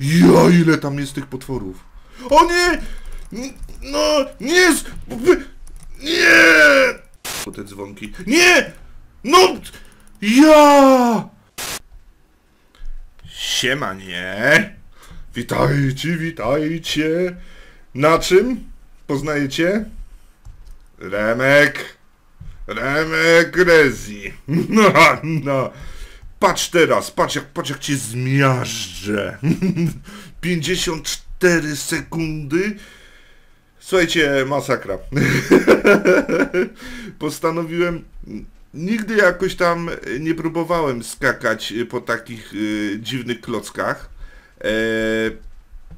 Ja, ile tam jest tych potworów. O nie! No, nie! Nie! O, te dzwonki. Nie! No! Ja! Siema, nie? Witajcie, witajcie. Na czym? Poznajecie? Remek. Remek Rezi. No, no. Patrz teraz, patrz jak, patrz jak cię zmiażdżę. 54 sekundy. Słuchajcie, masakra. Postanowiłem, nigdy jakoś tam nie próbowałem skakać po takich y, dziwnych klockach. E,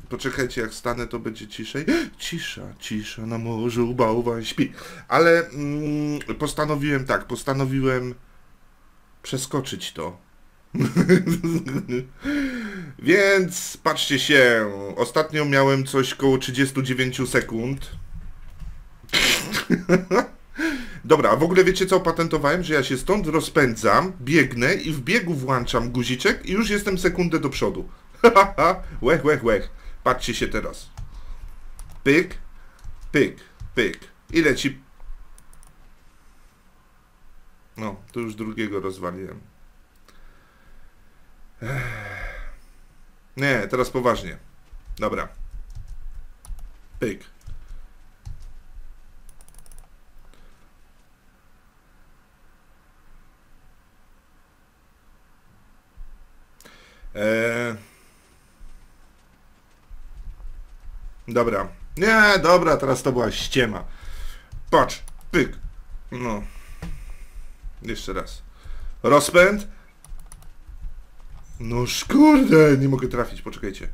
poczekajcie, jak stanę, to będzie ciszej. Cisza, cisza, na morzu bałwan śpi. Ale mm, postanowiłem tak, postanowiłem przeskoczyć to. Więc patrzcie się, ostatnio miałem coś koło 39 sekund. Dobra, w ogóle wiecie co opatentowałem? Że ja się stąd rozpędzam, biegnę i w biegu włączam guziczek i już jestem sekundę do przodu. łech, łech, łech. Patrzcie się teraz. Pyk, pyk, pyk. I leci. No, to już drugiego rozwaliłem. Nie, teraz poważnie. Dobra. Pyk. Eee... Dobra. Nie, dobra, teraz to była ściema. Patrz, pyk. No. Jeszcze raz. Rozpęd. No kurde, nie mogę trafić, poczekajcie.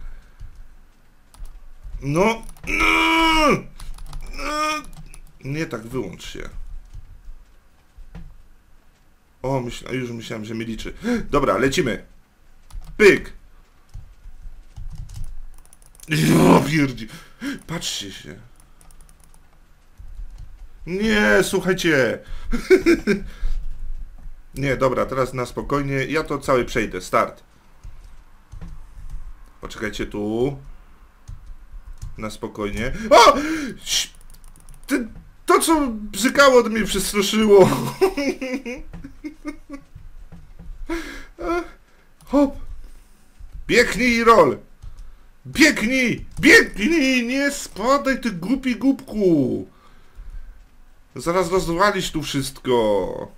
No. No. No. Nie tak, wyłącz się. O, już myślałem, że mi liczy. Dobra, lecimy. Pyk. O, pierdzi. Patrzcie się. Nie, słuchajcie. Nie, dobra, teraz na spokojnie. Ja to cały przejdę. Start. Poczekajcie tu. Na spokojnie. O! To co bzykało, mnie przestraszyło. Hop. Biegnij i rol. Biegnij! Biegnij! Nie spadaj, ty głupi głupku! Zaraz rozwalisz tu wszystko.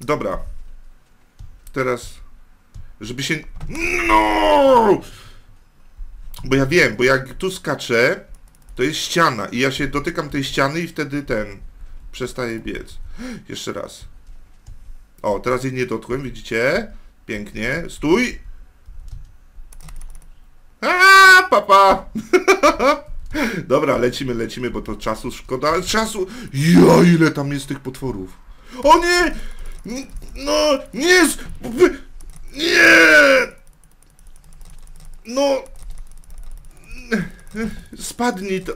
Dobra. Teraz, żeby się... No! Bo ja wiem, bo jak tu skaczę, to jest ściana i ja się dotykam tej ściany i wtedy ten przestaje biec. Jeszcze raz. O, teraz jej nie dotkłem, widzicie? Pięknie. Stój! A, papa! Dobra, lecimy, lecimy, bo to czasu szkoda. Czasu! Ja, ile tam jest tych potworów? O nie! No, nie! Nie! No! Spadnij to.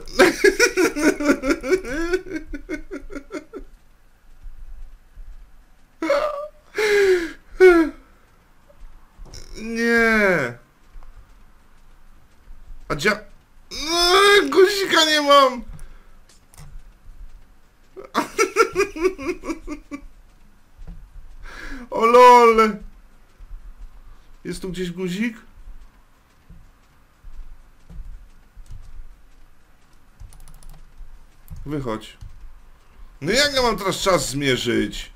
Nie! A dzia... Eee, Guzika nie mam! O lol! Jest tu gdzieś guzik? Wychodź. No jak ja mam teraz czas zmierzyć?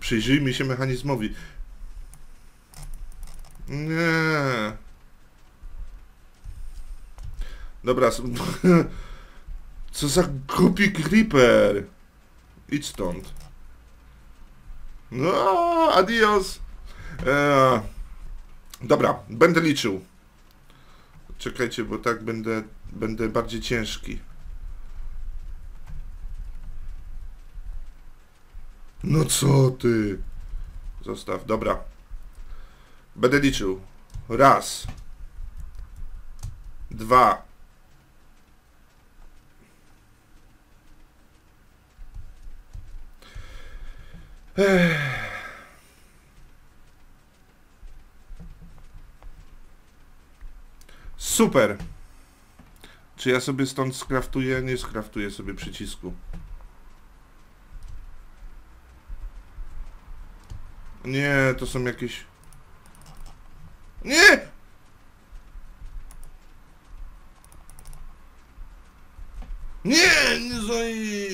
Przyjrzyjmy się mechanizmowi. Nie. Dobra. Co za głupi creeper. Idź stąd. No, adios. E, dobra, będę liczył. Czekajcie, bo tak będę, będę bardziej ciężki. No co ty? Zostaw, dobra. Będę liczył. Raz. Dwa. Ech. Super. Czy ja sobie stąd skraftuję? Nie skraftuję sobie przycisku. Nie, to są jakieś... Nie! Nie! nie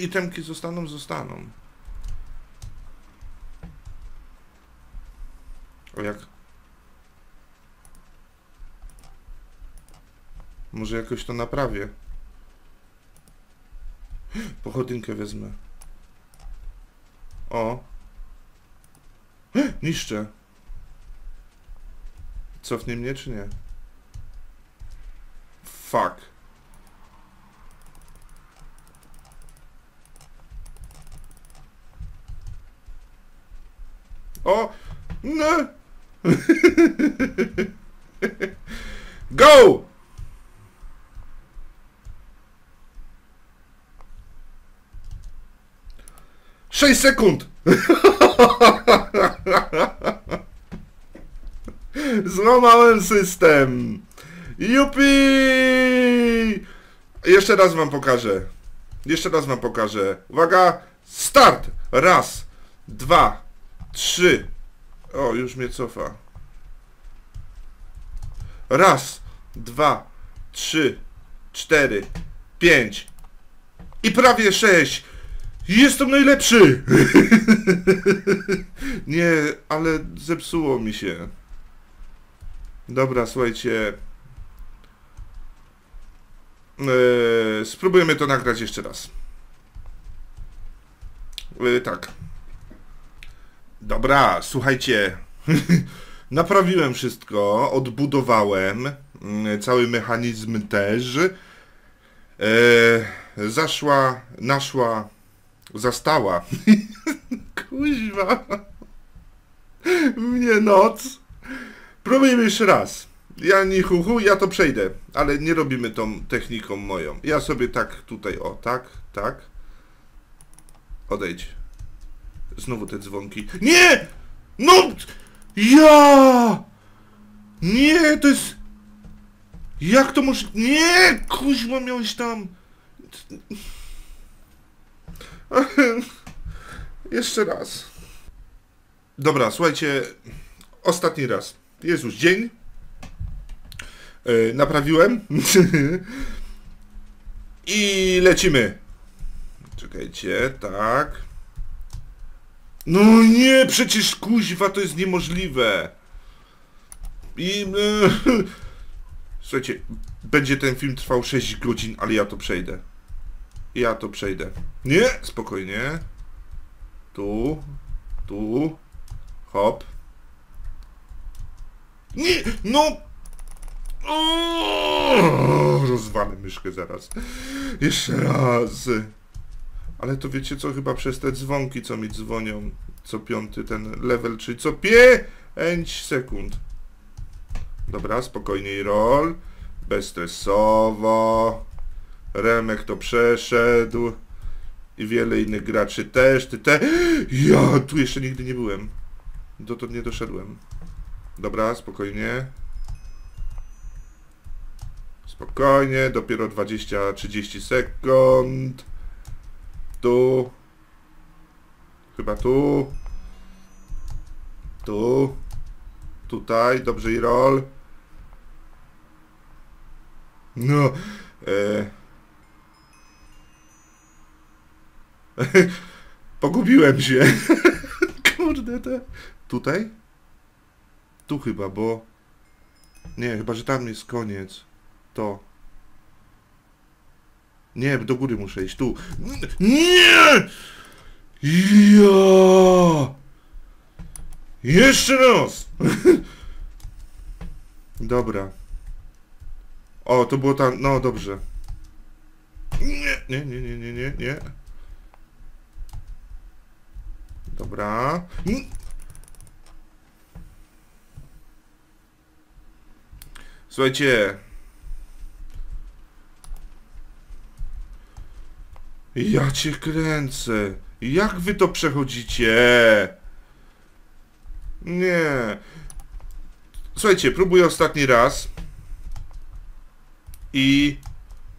Itemki zostaną, zostaną. O jak? Może jakoś to naprawię. Pochodynkę wezmę. O. Niszczę. Cofnie mnie czy nie? Fuck. O! No! Go! Sześć sekund! Złamałem system! Jupi! Jeszcze raz wam pokażę. Jeszcze raz wam pokażę. Uwaga! Start! Raz, dwa, trzy. O, już mnie cofa. Raz, dwa, trzy, cztery, pięć i prawie sześć. Jestem najlepszy! Nie, ale zepsuło mi się. Dobra, słuchajcie. Eee, spróbujemy to nagrać jeszcze raz. Eee, tak. Dobra, słuchajcie. Naprawiłem wszystko, odbudowałem. mm, Cały mechanizm też. Eee, zaszła, naszła, zastała. Kuźwa. Mnie noc. Próbujmy jeszcze raz. Ja nie huhu, ja to przejdę, ale nie robimy tą techniką moją. Ja sobie tak tutaj, o, tak, tak. Odejdź. Znowu te dzwonki. Nie! No! Ja! Nie, to jest... Jak to może... Nie! Kuźma, miałeś tam... Jeszcze raz. Dobra, słuchajcie. Ostatni raz. Jest już dzień. Yy, naprawiłem. I lecimy. Czekajcie, tak. No nie, przecież kuźwa to jest niemożliwe. I... e, Słuchajcie, będzie ten film trwał 6 godzin, ale ja to przejdę. Ja to przejdę. Nie, spokojnie. Tu, tu, hop. Nie, no! Rozwalę myszkę zaraz. Jeszcze raz. Ale to wiecie co, chyba przez te dzwonki, co mi dzwonią, co piąty ten level, czyli co pięć sekund. Dobra, spokojniej roll. Bezstresowo. Remek to przeszedł. I wiele innych graczy też. Ty te... Ja tu jeszcze nigdy nie byłem. Dotąd nie doszedłem. Dobra, spokojnie. Spokojnie, dopiero 20-30 sekund. Tu. Chyba tu. Tu. Tutaj, dobrze i roll. No. E... Pogubiłem się. Kurde te. Tutaj? Tu chyba, bo... Nie, chyba, że tam jest koniec. To. Nie, do góry muszę iść. Tu. Nie! Ja! Jeszcze raz! Dobra. O, to było tam... No, dobrze. Nie, nie, nie, nie, nie, nie, nie. Dobra. Mm. Słuchajcie. Ja cię kręcę. Jak wy to przechodzicie? Nie. Słuchajcie, próbuję ostatni raz. I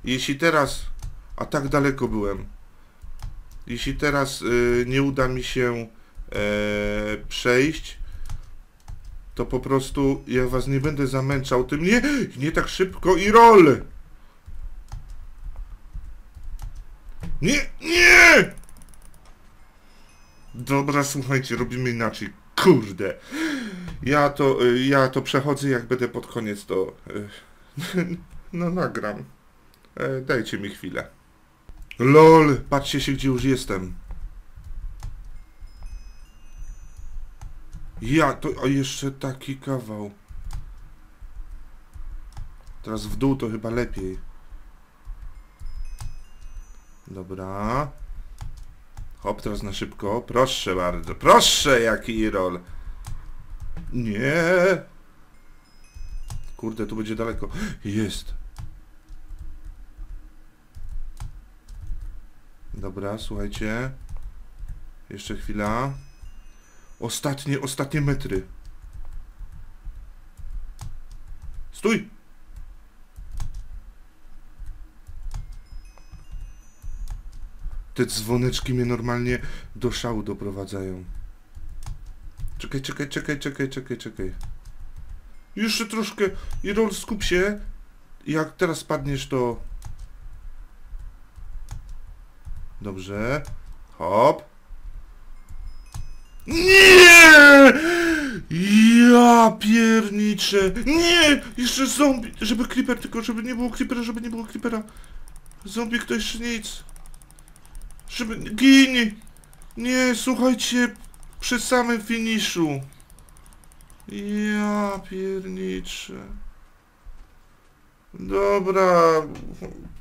jeśli teraz, a tak daleko byłem, jeśli teraz y, nie uda mi się e, przejść, to po prostu ja was nie będę zamęczał tym. Nie, nie tak szybko i rol! Nie, nie! Dobra, słuchajcie, robimy inaczej. Kurde. Ja to, y, ja to przechodzę, jak będę pod koniec, to... y, No, nagram. E, Dajcie mi chwilę. LOL, patrzcie się, gdzie już jestem. Ja, to a jeszcze taki kawał. Teraz w dół to chyba lepiej. Dobra. Hop, teraz na szybko. Proszę bardzo. Proszę, jaki rol. Nie. Kurde, tu będzie daleko. Jest. Dobra, słuchajcie. Jeszcze chwila. Ostatnie, ostatnie metry. Stój! Te dzwoneczki mnie normalnie do szału doprowadzają. Czekaj, czekaj, czekaj, czekaj, czekaj, czekaj. Jeszcze troszkę. Irol, skup się. Jak teraz padniesz, to... Dobrze. Hop. Nie! Ja pierniczę. Nie! Jeszcze zombie. Żeby creeper, tylko żeby nie było creepera, żeby nie było creepera. Zombie to jeszcze nic. Żeby... Gin! Nie, słuchajcie. Przy samym finiszu. Ja pierniczę. Dobra,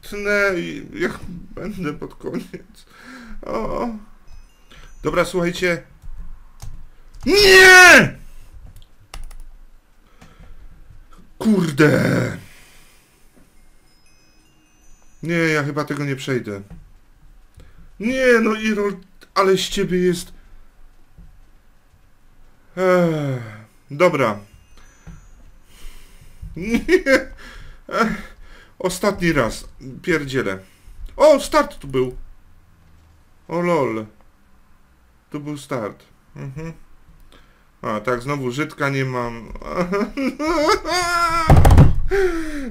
tnę i jak będę pod koniec. O. Dobra, słuchajcie. Nie! Kurde. Nie, ja chyba tego nie przejdę. Nie, no Irol, ale z ciebie jest... Ech, dobra. Nie. Ech, ostatni raz. Pierdzielę. O, start tu był. O lol. Tu był start. Mhm. A, tak, znowu Żydka nie mam.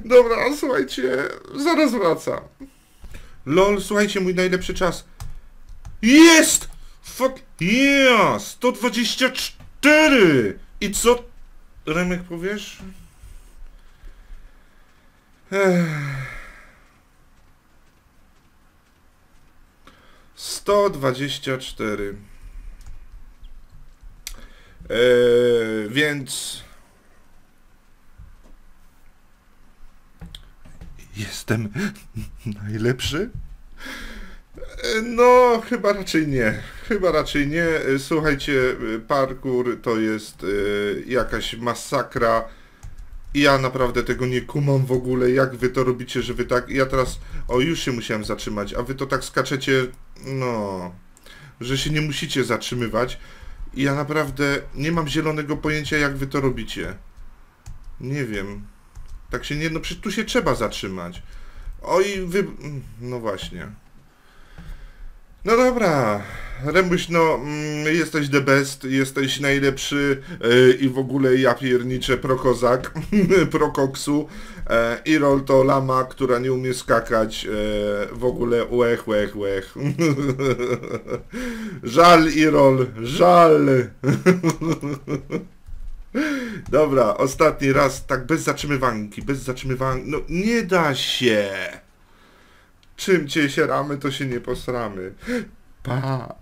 Dobra, słuchajcie, zaraz wraca. Lol, słuchajcie, mój najlepszy czas. Jest! Fuck, yeah! 124! I co? Remek, powiesz? Ech. 124. Eee, więc jestem najlepszy? E, No, chyba raczej nie. Chyba raczej nie. E, Słuchajcie, e, parkour to jest e, jakaś masakra. I ja naprawdę tego nie kumam w ogóle, jak wy to robicie, że wy tak... Ja teraz... O, już się musiałem zatrzymać, a wy to tak skaczecie... No... Że się nie musicie zatrzymywać. I ja naprawdę nie mam zielonego pojęcia, jak wy to robicie. Nie wiem. Tak się nie... No przecież tu się trzeba zatrzymać. Oj, wy... No właśnie. No dobra, Remuś, no mm, jesteś the best, jesteś najlepszy e, i w ogóle ja pierniczę prokozak, prokoksu. E, Irol to lama, która nie umie skakać, e, w ogóle łech, łech, łech. żal Irol, żal. Dobra, ostatni raz, tak bez zatrzymywanki, bez zatrzymywanki, no nie da się. Czym cię sieramy, to się nie posramy. Pa.